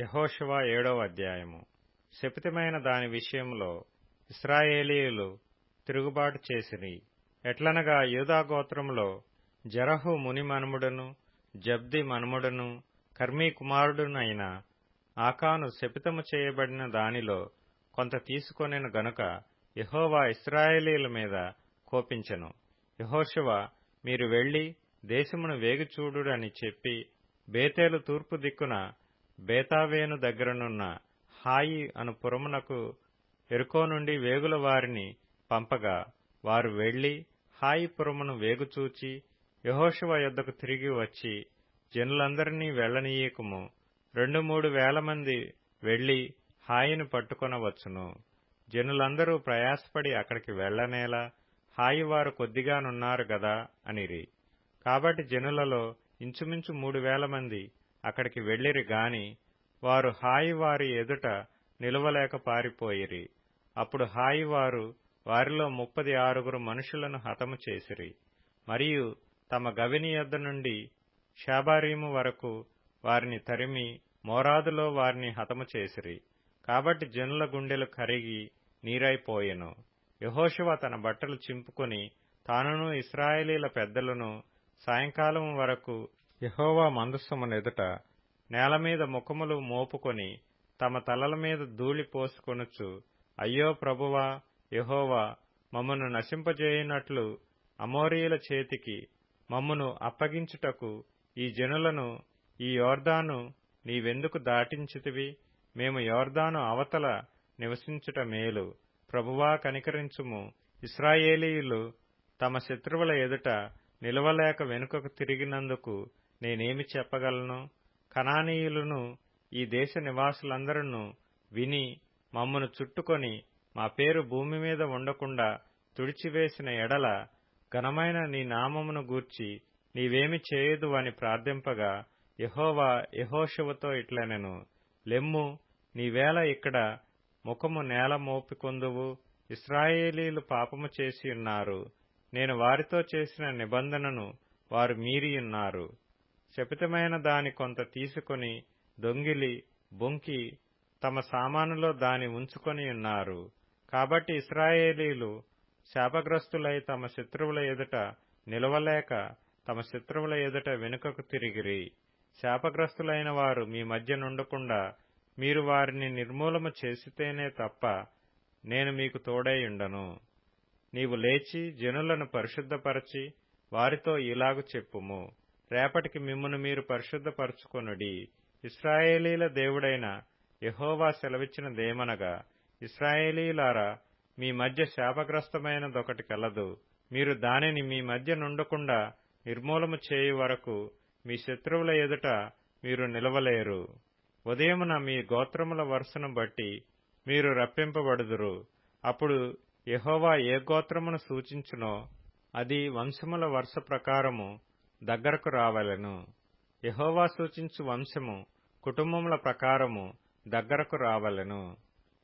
యహోషువ ఏడవ అధ్యాయము. శపితమైన దాని విషయంలో ఇస్రాయేలీయులు తిరుగుబాటు చేసిరి. ఎట్లనగా యూదాగోత్రంలో జరహు ముని మనుముడును జబ్ది మనుముడును కర్మీ కుమారుడునైన ఆకాను శపితము చేయబడిన దానిలో కొంత తీసుకొనెను గనుక యహోవా ఇస్రాయేలీల మీద కోపించెను. యహోషువ మీరు వెళ్ళి దేశమును వేగుచూడుడని చెప్పి బేతేలు తూర్పు దిక్కున బేతావేను దగ్గరనున్న హాయి అను పురమునకు ఎరుకో నుండి వేగుల వారిని పంపగా వారు వెళ్ళి హాయి పురమును వేగుచూచి యహోశివ యొద్దకు తిరిగి వచ్చి జనులందరినీ వెళ్ళనీయకము రెండు మూడు వేల మంది వెళ్ళి హాయిని పట్టుకొనవచ్చును. జనులందరూ ప్రయాసపడి అక్కడికి వెళ్ళనేలా హాయి వారు కొద్దిగానున్నారు గదా అనిరి. కాబట్టి జనులలో ఇంచుమించు మూడు వేల మంది అక్కడికి వెళ్ళిరి గాని వారు హాయి వారి ఎదుట నిలవలేక పారిపోయిరి. అప్పుడు హాయి వారు వారిలో ముప్పది ఆరుగురు మనుషులను హతము చేసిరి. మరియు తమ గవిని యొద్ద నుండి షాబారీము వరకు వారిని తరిమి మోరాదులో వారిని హతము చేసిరి. కాబట్టి జనుల గుండెలు కరిగి నీరైపోయెను. యహోశివ తన బట్టలు చింపుకొని తానును ఇస్రాయేలీల పెద్దలను సాయంకాలం వరకు యహోవా నేల మీద ముఖములు మోపుకొని తమ తలల మీద ధూళి పోసుకొనుచు అయ్యో ప్రభువా యహోవా మమ్మను నశింపజేయునట్లు అమోరీయుల చేతికి మమ్మను అప్పగించుటకు ఈ జనులను ఈ యోర్దాను నీవెందుకు దాటించితివి? మేము యోర్దాను అవతల నివసించుట మేలు. ప్రభువా కనికరించుము. ఇస్రాయేలీయులు తమ శత్రువుల ఎదుట నిలవలేక వెనుకకు తిరిగినందుకు నేనేమి చెప్పగలను? కనానీయులను ఈ దేశ నివాసులందరూ విని మమ్మను చుట్టుకొని మా పేరు భూమి మీద ఉండకుండా తుడిచివేసిన ఎడల ఘనమైన నీ నామమును గూర్చి నీవేమి చేయదు అని ప్రార్థింపగా యహోవా యహోశివతో ఇట్లనెను. లెమ్ము నీవేళ ఇక్కడ ముఖము నేల మోపికొందువు ఇస్రాయేలీలు పాపము చేసి ఉన్నారు. నేను వారితో చేసిన నిబంధనను వారు మీరియున్నారు శపితమైన దాని కొంత తీసుకొని దొంగిలి బొంకి తమ సామానులో దాని ఉంచుకొని ఉన్నారు. కాబట్టి ఇస్రాయేలీలు శాపగ్రస్తులై తమ శత్రువుల ఎదుట నిలవలేక తమ శత్రువుల ఎదుట వెనుకకు తిరిగిరి. శాపగ్రస్తులైన వారు మీ మధ్య నుండకుండా మీరు వారిని నిర్మూలము చేసితేనే తప్ప నేను మీకు తోడైయుండను నీవు లేచి జనులను పరిశుద్ధపరచి వారితో ఇలాగు చెప్పుము. రేపటికి మిమ్మును మీరు పరిశుద్ధపరచుకొనుడి. ఇస్రాయేలీల దేవుడైన యహోవా సెలవిచ్చినదేమనగా ఇస్రాయేలీలారా మీ మధ్య శాపగ్రస్తమైనదొకటి కలదు మీరు దానిని మీ మధ్య నుండకుండా నిర్మూలము చేయు వరకు మీ శత్రువుల ఎదుట మీరు నిలవలేరు. ఉదయమున మీ గోత్రముల వరుసను బట్టి మీరు రప్పింపబడుదురు. అప్పుడు యహోవా ఏ గోత్రమును సూచించునో అది వంశముల వరుస ప్రకారము దగ్గరకు రావలెను. యహోవా సూచించు వంశము కుటుంబముల ప్రకారము దగ్గరకు రావలెను.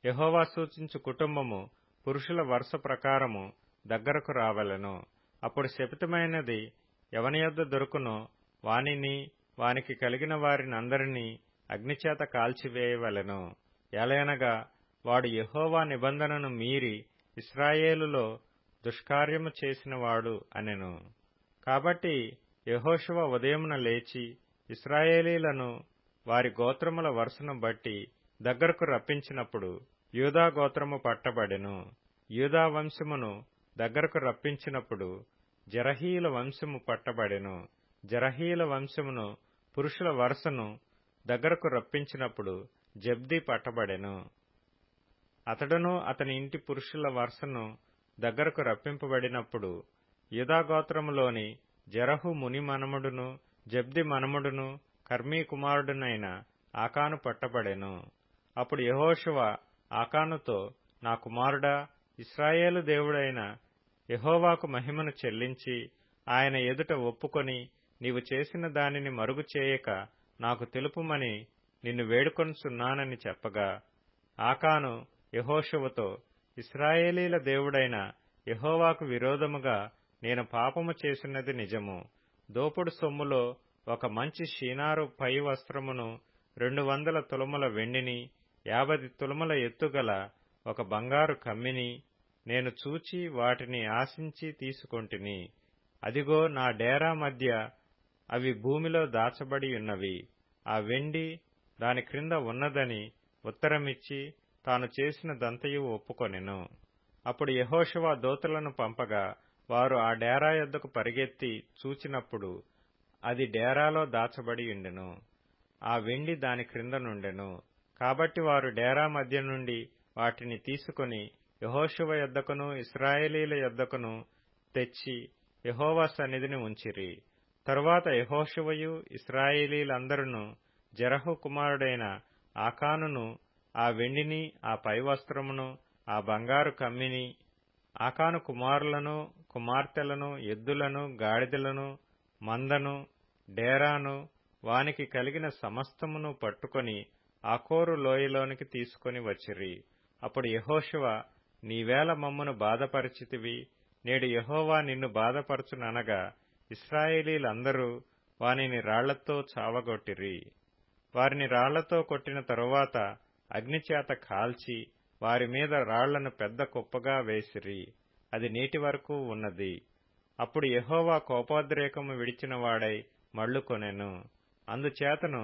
యహోవా సూచించు కుటుంబము పురుషుల వరుస ప్రకారము దగ్గరకు రావలెను. అప్పుడు శపితమైనది ఎవని యొద్ద దొరుకునో వానిని వానికి కలిగిన వారిని అందరినీ అగ్నిచేత కాల్చివేయవలెను. ఎలయనగా వాడు యహోవా నిబంధనను మీరి ఇస్రాయేలులో దుష్కార్యము చేసినవాడు అనెను. కాబట్టి యహోశువ ఉదయమున లేచి ఇస్రాయేలీలను వారి గోత్రముల వరుసను బట్టి దగ్గరకు రప్పించినప్పుడు యూదా గోత్రము పట్టబడెను. యూదా వంశమును దగ్గరకు రప్పించినప్పుడు జరహీల వంశము పట్టబడెను. జరహీల వంశమును పురుషుల వరుసను దగ్గరకు రప్పించినప్పుడు జబ్ది పట్టబడెను. అతడును అతని ఇంటి పురుషుల వరుసను దగ్గరకు రప్పింపబడినప్పుడు యుధాగోత్రములోని జరహు ముని మనముడును జబ్ది మనముడును కర్మీ కుమారుడునైన ఆకాను పట్టబడెను. అప్పుడు యహోశువ ఆకానుతో నా కుమారుడా ఇస్రాయేలు దేవుడైన యహోవాకు మహిమను చెల్లించి ఆయన ఎదుట ఒప్పుకొని నీవు చేసిన దానిని మరుగు చేయక నాకు తెలుపుమని నిన్ను వేడుకొనుచున్నానని చెప్పగా. ఆకాను యహోశువతో ఇస్రాయేలీల దేవుడైన యహోవాకు విరోధముగా నేను పాపము చేసినది నిజము. దోపుడు సొమ్ములో ఒక మంచి షీనారు పై వస్త్రమును రెండు వందల తులముల వెండిని యాభై తులముల ఎత్తుగల ఒక బంగారు కమ్మిని నేను చూచి వాటిని ఆశించి తీసుకొంటిని. అదిగో నా డేరా మధ్య అవి భూమిలో దాచబడి ఉన్నవి. ఆ వెండి దాని క్రింద ఉన్నదని ఉత్తరమిచ్చి తాను చేసిన దంతయు ఒప్పుకొనెను. అప్పుడు యహోషువ దోతులను పంపగా వారు ఆ డేరా యొద్దకు పరిగెత్తి చూచినప్పుడు అది డేరాలో దాచబడియుండెను ఆ వెండి దాని క్రింద నుండెను. కాబట్టి వారు డేరా మధ్య నుండి వాటిని తీసుకుని యహోషువ యొద్దకును ఇస్రాయేలీల యొద్దకును తెచ్చి యహోవా సన్నిధిని ఉంచిరి. తరువాత యహోశువయు ఇస్రాయేలీలందరూ జరహు కుమారుడైన ఆకానును ఆ వెండిని ఆ పైవస్త్రమును ఆ బంగారు కమ్మిని ఆకాను కుమారులను కుమార్తెలను ఎద్దులను గాడిదలను మందను డేరాను వానికి కలిగిన సమస్తమును పట్టుకొని ఆకోరు లోయలోనికి తీసుకొని వచ్చిరి. అప్పుడు యహోశివ నీవేళ మమ్మను బాధపరిచితివి? నేడు యహోవా నిన్ను బాధపరచుననగా ఇస్రాయేలీలందరూ వానిని రాళ్ళతో చావగొట్టిరి. వారిని రాళ్ళతో కొట్టిన తరువాత అగ్నిచేత కాల్చి వారి మీద రాళ్ళను పెద్ద కుప్పగా వేసిరి. అది నేటి వరకు ఉన్నది. అప్పుడు యహోవా కోపోద్రేకము విడిచిన వాడై మళ్ళుకొనెను అందుచేతను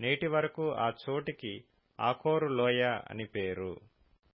నేటి వరకు ఆ చోటికి ఆకోరు లోయ అని పేరు.